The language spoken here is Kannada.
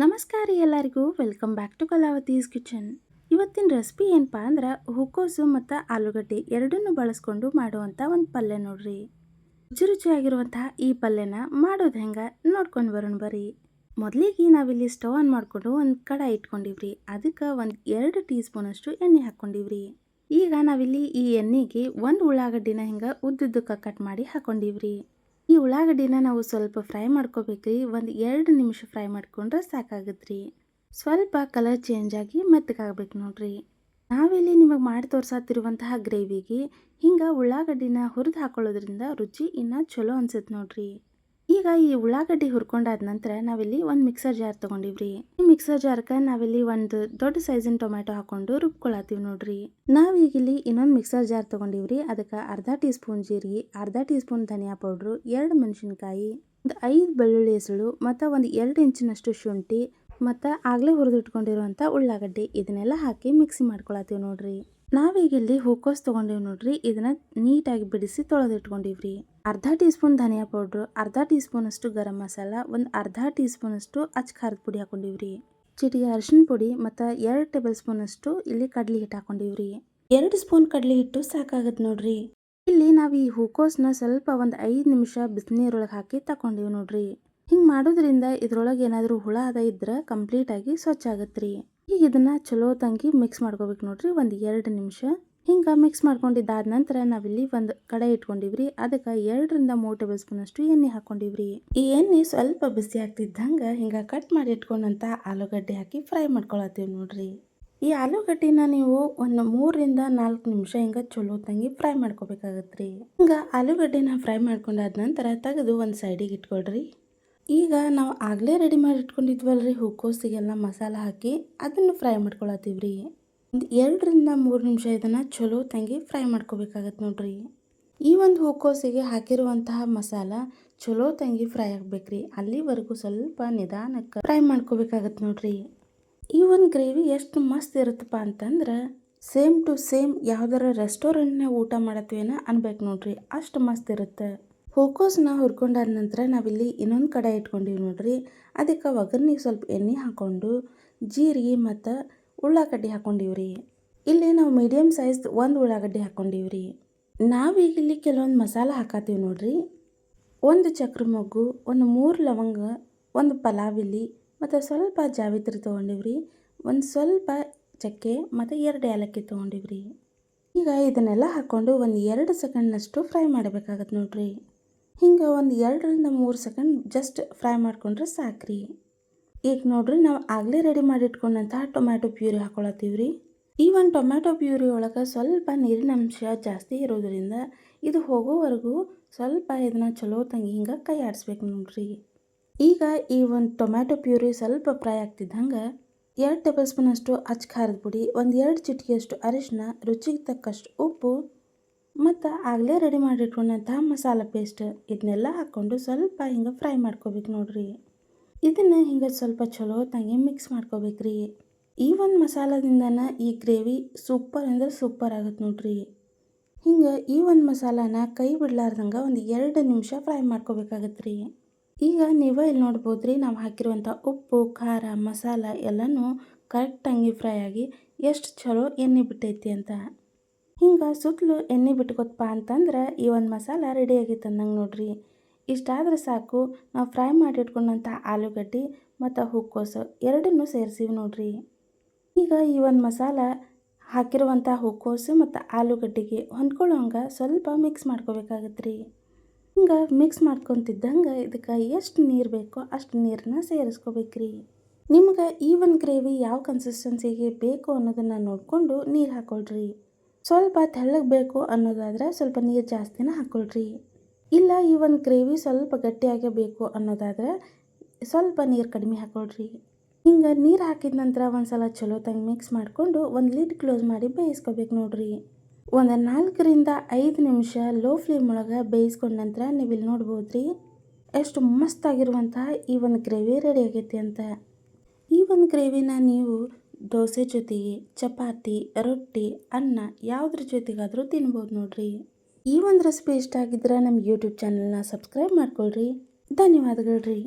ನಮಸ್ಕಾರ ಎಲ್ಲರಿಗೂ. Welcome back to Kalavathi's kitchen ಇವತ್ತಿನ ರೆಸಿಪಿ ಏನಪ್ಪ ಅಂದ್ರೆ ಹೂಕೋಸು ಮತ್ತು ಆಲೂಗಡ್ಡೆ ಎರಡನ್ನೂ ಬಳಸ್ಕೊಂಡು ಮಾಡುವಂಥ ಒಂದು ಪಲ್ಯ ನೋಡ್ರಿ. ರುಚಿ ರುಚಿಯಾಗಿರುವಂತಹ ಈ ಪಲ್ಯನ ಮಾಡೋದು ಹೆಂಗೆ ನೋಡ್ಕೊಂಡು ಬರೋಣ ಬರ್ರಿ. ಮೊದಲಿಗೆ ನಾವಿಲ್ಲಿ ಸ್ಟವ್ ಆನ್ ಮಾಡಿಕೊಂಡು ಒಂದು ಕಡಾಯಿ ಇಟ್ಕೊಂಡಿವ್ರಿ. ಅದಕ್ಕೆ ಒಂದು ಎರಡು ಟೀ ಸ್ಪೂನಷ್ಟು ಎಣ್ಣೆ ಹಾಕ್ಕೊಂಡಿವ್ರಿ ಈಗ ನಾವಿಲ್ಲಿ ಈ ಎಣ್ಣೆಗೆ ಒಂದು ಉಳ್ಳಾಗಡ್ಡಿನ ಹಿಂಗೆ ಉದ್ದುದ್ದಕ್ಕೆ ಕಟ್ ಮಾಡಿ ಹಾಕ್ಕೊಂಡಿವ್ರಿ ಈ ಉಳ್ಳಾಗಡ್ಡಿನ ನಾವು ಸ್ವಲ್ಪ ಫ್ರೈ ಮಾಡ್ಕೋಬೇಕ್ರಿ. ಒಂದು ಎರಡು ನಿಮಿಷ ಫ್ರೈ ಮಾಡ್ಕೊಂಡ್ರೆ ಸಾಕಾಗುತ್ತೆ ಸ್ವಲ್ಪ ಕಲರ್ ಚೇಂಜ್ ಆಗಿ ಮೆತ್ತಗಾಗಬೇಕು ನೋಡ್ರಿ. ನಾವಿಲ್ಲಿ ನಿಮಗೆ ಮಾಡಿ ತೋರ್ಸಾತಿರುವಂತಹ ಗ್ರೇವಿಗೆ ಹಿಂಗೆ ಉಳ್ಳಾಗಡ್ಡಿನ ಹುರಿದು ಹಾಕೊಳ್ಳೋದ್ರಿಂದ ರುಚಿ ಇನ್ನೂ ಚಲೋ ಅನ್ಸುತ್ತೆ ನೋಡ್ರಿ. ಈಗ ಈ ಉಳ್ಳಾಗಡ್ಡಿ ಹುರ್ಕೊಂಡಾದ ನಂತರ ನಾವಿಲ್ಲಿ ಒಂದು ಮಿಕ್ಸರ್ ಜಾರ್ ತೊಗೊಂಡಿವ್ರಿ. ಈ ಮಿಕ್ಸರ್ ಜಾರ್ಕ ನಾವಿಲ್ಲಿ ಒಂದು ದೊಡ್ಡ ಸೈಜಿನ ಟೊಮ್ಯಾಟೊ ಹಾಕೊಂಡು ರುಬ್ಕೊಳತ್ತೀವಿ ನೋಡ್ರಿ. ನಾವೀಗ ಇಲ್ಲಿ ಇನ್ನೊಂದು ಮಿಕ್ಸರ್ ಜಾರ್ ತೊಗೊಂಡಿವ್ರಿ. ಅದಕ್ಕೆ ಅರ್ಧ ಟೀ ಸ್ಪೂನ್ ಜೀರಿಗೆ, ಅರ್ಧ ಟೀ ಸ್ಪೂನ್ ಧನಿಯಾ ಪೌಡ್ರು, ಎರಡು ಮೆಣಸಿನ್ಕಾಯಿ, ಒಂದು ಐದು ಬೆಳ್ಳುಳ್ಳಿ ಹೆಸಳು ಮತ್ತು ಒಂದು ಎರಡು ಇಂಚಿನಷ್ಟು ಶುಂಠಿ ಮತ್ತು ಆಗಲೇ ಹುರಿದಿಟ್ಕೊಂಡಿರುವಂಥ ಉಳ್ಳಾಗಡ್ಡಿ ಇದನ್ನೆಲ್ಲ ಹಾಕಿ ಮಿಕ್ಸಿ ಮಾಡ್ಕೊಳತ್ತೀವಿ ನೋಡ್ರಿ. ನಾವೀಗ ಇಲ್ಲಿ ಹೂಕೋಸ್ ತೊಗೊಂಡೀವಿ ನೋಡ್ರಿ. ಇದನ್ನ ನೀಟಾಗಿ ಬಿಡಿಸಿ ತೊಳೆದಿಟ್ಕೊಂಡಿವ್ರಿ. ಅರ್ಧ ಟೀ ಸ್ಪೂನ್ ಧನಿಯಾ ಪೌಡ್ರು, ಅರ್ಧ ಟೀ ಸ್ಪೂನ್ ಅಷ್ಟು ಗರಂ ಮಸಾಲ, ಒಂದು ಅರ್ಧ ಟೀ ಸ್ಪೂನ್ ಅಷ್ಟು ಅಚ್ ಖಾರದ ಪುಡಿ ಹಾಕೊಂಡಿವ್ರಿ. ಚಿಟಿಗೆ ಅರಿಶಿನ ಪುಡಿ ಮತ್ತು ಎರಡು ಟೇಬಲ್ ಸ್ಪೂನ್ ಅಷ್ಟು ಇಲ್ಲಿ ಕಡಲೆ ಹಿಟ್ಟು ಹಾಕೊಂಡಿವ್ರಿ. ಎರಡು ಸ್ಪೂನ್ ಕಡಲೆ ಹಿಟ್ಟು ಸಾಕಾಗತ್ತೆ ನೋಡ್ರಿ. ಇಲ್ಲಿ ನಾವು ಈ ಹೂಕೋಸ್ನ ಸ್ವಲ್ಪ ಒಂದು ಐದು ನಿಮಿಷ ಬಿಸಿನೀರೊಳಗೆ ಹಾಕಿ ತಕೊಂಡಿವಿ ನೋಡ್ರಿ. ಹಿಂಗೆ ಮಾಡೋದ್ರಿಂದ ಇದ್ರೊಳಗೆ ಏನಾದರೂ ಹುಳ ಅದ ಇದ್ರೆ ಕಂಪ್ಲೀಟಾಗಿ ಸ್ವಚ್ಛ ಆಗತ್ರಿ. ಈಗ ಇದನ್ನು ಚಲೋ ತಂಗಿ ಮಿಕ್ಸ್ ಮಾಡ್ಕೋಬೇಕು ನೋಡ್ರಿ, ಒಂದು ಎರಡು ನಿಮಿಷ. ಹಿಂಗೆ ಮಿಕ್ಸ್ ಮಾಡ್ಕೊಂಡಿದ್ದಾದ ನಂತರ ನಾವಿಲ್ಲಿ ಒಂದು ಕಡೆ ಇಟ್ಕೊಂಡಿವ್ರಿ. ಅದಕ್ಕೆ ಎರಡರಿಂದ ಮೂರು ಟೇಬಲ್ ಸ್ಪೂನ್ ಅಷ್ಟು ಎಣ್ಣೆ ಹಾಕೊಂಡಿವ್ರಿ. ಈ ಎಣ್ಣೆ ಸ್ವಲ್ಪ ಬಿಸಿ ಆಗ್ತಿದ್ದಂಗೆ ಹಿಂಗೆ ಕಟ್ ಮಾಡಿ ಇಟ್ಕೊಂಡಂತ ಆಲೂಗಡ್ಡೆ ಹಾಕಿ ಫ್ರೈ ಮಾಡ್ಕೊಳತ್ತೀವಿ ನೋಡ್ರಿ. ಈ ಆಲೂಗಡ್ಡೆನ ನೀವು ಒಂದು ಮೂರರಿಂದ ನಾಲ್ಕು ನಿಮಿಷ ಹಿಂಗೆ ಚಲೋ ತಂಗಿ ಫ್ರೈ ಮಾಡ್ಕೋಬೇಕಾಗತ್ತೆ ರೀ ಹಿಂಗೆ ಆಲೂಗಡ್ಡೆನ ಫ್ರೈ ಮಾಡ್ಕೊಂಡಾದ ನಂತರ ತೆಗೆದು ಒಂದು ಸೈಡಿಗೆ ಇಟ್ಕೊಳ್ರಿ. ಈಗ ನಾವು ಆಗಲೇ ರೆಡಿ ಮಾಡಿ ರೀ ಹೂಕೋಸಿಗೆಲ್ಲ ಮಸಾಲ ಹಾಕಿ ಅದನ್ನು ಫ್ರೈ ಮಾಡ್ಕೊಳತ್ತೀವಿ ರೀ ಒಂದು ಎರಡರಿಂದ ಮೂರು ನಿಮಿಷ ಇದನ್ನು ಚಲೋ ತಂಗಿ ಫ್ರೈ ಮಾಡ್ಕೋಬೇಕಾಗತ್ತೆ ನೋಡ್ರಿ. ಈ ಒಂದು ಹೂಕೋಸಿಗೆ ಹಾಕಿರುವಂತಹ ಮಸಾಲ ಚಲೋ ತಂಗಿ ಫ್ರೈ ಆಗ್ಬೇಕ್ರಿ. ಅಲ್ಲಿವರೆಗೂ ಸ್ವಲ್ಪ ನಿಧಾನಕ್ಕೆ ಫ್ರೈ ಮಾಡ್ಕೋಬೇಕಾಗತ್ತೆ ನೋಡ್ರಿ. ಈ ಒಂದು ಗ್ರೇವಿ ಎಷ್ಟು ಮಸ್ತ್ ಇರುತ್ತಪ್ಪ ಅಂತಂದ್ರೆ ಸೇಮ್ ಟು ಸೇಮ್ ಯಾವ್ದಾರ ರೆಸ್ಟೋರೆಂಟ್ನಾಗ ಊಟ ಮಾಡತ್ವೇನ ಅನ್ಬೇಕು ನೋಡ್ರಿ. ಅಷ್ಟು ಮಸ್ತ್ ಇರುತ್ತೆ. ಹೂಕೋಸ್ನ ಹುರ್ಕೊಂಡಾದ ನಂತರ ನಾವಿಲ್ಲಿ ಇನ್ನೊಂದು ಕಡೆ ಇಟ್ಕೊಂಡಿವಿ ನೋಡ್ರಿ. ಅದಕ್ಕೆ ಒಗ್ಗರ್ನಿಗೆ ಸ್ವಲ್ಪ ಎಣ್ಣೆ ಹಾಕ್ಕೊಂಡು ಜೀರಿಗೆ ಮತ್ತು ಉಳ್ಳಾಗಡ್ಡಿ ಹಾಕ್ಕೊಂಡಿವ್ರಿ. ಇಲ್ಲಿ ನಾವು ಮೀಡಿಯಮ್ ಸೈಜ್ ಒಂದು ಉಳ್ಳಾಗಡ್ಡಿ ಹಾಕ್ಕೊಂಡಿವ್ರಿ. ನಾವೀಗ ಇಲ್ಲಿ ಕೆಲವೊಂದು ಮಸಾಲ ಹಾಕತ್ತೀವಿ ನೋಡ್ರಿ. ಒಂದು ಚಕ್ರ ಮೊಗ್ಗು, ಒಂದು ಮೂರು ಲವಂಗ, ಒಂದು ಪಲಾವಿಲಿ ಮತ್ತು ಸ್ವಲ್ಪ ಜಾವಿತ್ರಿ ತೊಗೊಂಡಿವ್ರಿ. ಒಂದು ಸ್ವಲ್ಪ ಚಕ್ಕೆ ಮತ್ತು ಎರಡು ಏಲಕ್ಕಿ ತೊಗೊಂಡಿವ್ರಿ. ಈಗ ಇದನ್ನೆಲ್ಲ ಹಾಕ್ಕೊಂಡು ಒಂದು ಎರಡು ಸೆಕೆಂಡ್ನಷ್ಟು ಫ್ರೈ ಮಾಡಬೇಕಾಗತ್ತೆ ನೋಡ್ರಿ. ಹಿಂಗೆ ಒಂದು ಎರಡರಿಂದ ಮೂರು ಸೆಕೆಂಡ್ ಜಸ್ಟ್ ಫ್ರೈ ಮಾಡ್ಕೊಂಡ್ರೆ ಸಾಕ್ರಿ. ಈಗ ನೋಡ್ರಿ ನಾವು ಆಗಲೇ ರೆಡಿ ಮಾಡಿ ಇಟ್ಕೊಂಡಂತಹ ಟೊಮ್ಯಾಟೊ ಪ್ಯೂರಿ ಹಾಕೊಳತ್ತೀವಿ ರೀ ಈ ಒಂದು ಟೊಮ್ಯಾಟೊ ಪ್ಯೂರಿ ಒಳಗೆ ಸ್ವಲ್ಪ ನೀರಿನ ಅಂಶ ಜಾಸ್ತಿ ಇರೋದ್ರಿಂದ ಇದು ಹೋಗೋವರೆಗೂ ಸ್ವಲ್ಪ ಇದನ್ನ ಚಲೋ ತಂಗಿ ಹಿಂಗೆ ಕೈ ಆಡಿಸ್ಬೇಕು ನೋಡ್ರಿ. ಈಗ ಈ ಒಂದು ಟೊಮ್ಯಾಟೊ ಪ್ಯೂರಿ ಸ್ವಲ್ಪ ಫ್ರೈ ಆಗ್ತಿದ್ದಂಗೆ ಎರಡು ಟೇಬಲ್ ಸ್ಪೂನಷ್ಟು ಅಚ್ಚ ಖಾರದ ಪುಡಿ, ಒಂದು ಎರಡು ಚಿಟಿಕೆಯಷ್ಟು ಅರಿಶಿನ ರುಚಿಗೆ ತಕ್ಕಷ್ಟು ಉಪ್ಪು ಮತ್ತು ಆಗಲೇ ರೆಡಿ ಮಾಡಿಟ್ಕೊಂಡಂತಹ ಮಸಾಲೆ ಪೇಸ್ಟ್ ಇದನ್ನೆಲ್ಲ ಹಾಕ್ಕೊಂಡು ಸ್ವಲ್ಪ ಹಿಂಗೆ ಫ್ರೈ ಮಾಡ್ಕೋಬೇಕು ನೋಡ್ರಿ. ಇದನ್ನು ಹಿಂಗೆ ಸ್ವಲ್ಪ ಚಲೋ ತಂಗಿ ಮಿಕ್ಸ್ ಮಾಡ್ಕೋಬೇಕ್ರಿ. ಈ ಒಂದು ಮಸಾಲದಿಂದನ ಈ ಗ್ರೇವಿ ಸೂಪರ್ ಅಂದರೆ ಸೂಪರ್ ಆಗುತ್ತೆ ನೋಡ್ರಿ. ಹಿಂಗೆ ಈ ಒಂದು ಮಸಾಲಾನ ಕೈ ಬಿಡ್ಲಾರ್ದಂಗೆ ಒಂದು ಎರಡು ನಿಮಿಷ ಫ್ರೈ ಮಾಡ್ಕೋಬೇಕಾಗತ್ತೆ ರೀ ಈಗ ನೀವು ಇಲ್ಲಿ ನೋಡ್ಬೋದು ರೀ ನಾವು ಹಾಕಿರುವಂಥ ಉಪ್ಪು, ಖಾರ, ಮಸಾಲ ಎಲ್ಲನೂ ಕರೆಕ್ಟಾಗಿ ಫ್ರೈ ಆಗಿ ಎಷ್ಟು ಚಲೋ ಎಣ್ಣೆ ಬಿಟ್ಟೈತಿ ಅಂತ. ಹಿಂಗೆ ಸುತ್ತಲೂ ಎಣ್ಣೆ ಬಿಟ್ಕೊತಪ್ಪ ಅಂತಂದ್ರೆ ಈ ಒಂದು ಮಸಾಲ ರೆಡಿ ಆಗೈತೆ ಅಂದಂಗೆ ನೋಡ್ರಿ. ಇಷ್ಟಾದ್ರೆ ಸಾಕು, ನಾವು ಫ್ರೈ ಮಾಡಿಟ್ಕೊಂಡಂಥ ಆಲೂಗಡ್ಡೆ ಮತ್ತು ಹೂಕೋಸು ಎರಡನ್ನೂ ಸೇರಿಸಿವಿ ನೋಡ್ರಿ. ಈಗ ಈ ಒಂದು ಮಸಾಲ ಹಾಕಿರುವಂಥ ಹೂಕೋಸು ಮತ್ತು ಆಲೂಗಡ್ಡೆಗೆ ಹೊಂದ್ಕೊಳ್ಳೋಂಗೆ ಸ್ವಲ್ಪ ಮಿಕ್ಸ್ ಮಾಡ್ಕೋಬೇಕಾಗತ್ತೆ ರೀ ಹಿಂಗೆ ಮಿಕ್ಸ್ ಮಾಡ್ಕೊತಿದ್ದಂಗೆ ಇದಕ್ಕೆ ಎಷ್ಟು ನೀರು ಬೇಕೋ ಅಷ್ಟು ನೀರನ್ನ ಸೇರಿಸ್ಕೋಬೇಕ್ರಿ. ನಿಮ್ಗೆ ಈ ಒಂದು ಗ್ರೇವಿ ಯಾವ ಕನ್ಸಿಸ್ಟೆನ್ಸಿಗೆ ಬೇಕು ಅನ್ನೋದನ್ನು ನೋಡಿಕೊಂಡು ನೀರು ಹಾಕ್ಕೊಳ್ರಿ ಸ್ವಲ್ಪ ತೆಳ್ಳಗೆ ಬೇಕು ಅನ್ನೋದಾದರೆ ಸ್ವಲ್ಪ ನೀರು ಜಾಸ್ತಿನ ಹಾಕ್ಕೊಳ್ರಿ ಇಲ್ಲ ಈ ಒಂದು ಗ್ರೇವಿ ಸ್ವಲ್ಪ ಗಟ್ಟಿಯಾಗೇ ಬೇಕು ಅನ್ನೋದಾದರೆ ಸ್ವಲ್ಪ ನೀರು ಕಡಿಮೆ ಹಾಕ್ಕೊಳ್ರಿ ಹಿಂಗೆ ನೀರು ಹಾಕಿದ ನಂತರ ಒಂದು ಸಲ ಚಲೋ ತಂಗೆ ಮಿಕ್ಸ್ ಮಾಡಿಕೊಂಡು ಒಂದು ಲಿಡ್ ಕ್ಲೋಸ್ ಮಾಡಿ ಬೇಯಿಸ್ಕೋಬೇಕು ನೋಡ್ರಿ. ಒಂದು ನಾಲ್ಕರಿಂದ ಐದು ನಿಮಿಷ ಲೋ ಫ್ಲೇಮ್ ಒಳಗೆ ಬೇಯಿಸ್ಕೊಂಡ ನಂತರ ನೀವು ಇಲ್ಲಿ ನೋಡ್ಬೋದು ರೀ ಎಷ್ಟು ಮಸ್ತಾಗಿರುವಂತಹ ಈ ಒಂದು ಗ್ರೇವಿ ರೆಡಿ ಆಗೈತಿ ಅಂತ. ಈ ಒಂದು ಗ್ರೇವಿನ ನೀವು ದೋಸೆ ಜೊತೆಗೆ ಚಪಾತಿ, ರೊಟ್ಟಿ, ಅನ್ನ ಯಾವುದ್ರ ಜೊತೆಗಾದರೂ ತಿನ್ಬೋದು ನೋಡ್ರಿ. ಈ ಒಂದು ರೆಸಿಪಿ ಇಷ್ಟ ಆಗಿದ್ರೆ ನಮ್ಮ ಯೂಟ್ಯೂಬ್ ಚಾನಲ್ನ ಸಬ್ಸ್ಕ್ರೈಬ್ ಮಾಡ್ಕೊಳ್ರಿ. ಧನ್ಯವಾದಗಳು ರೀ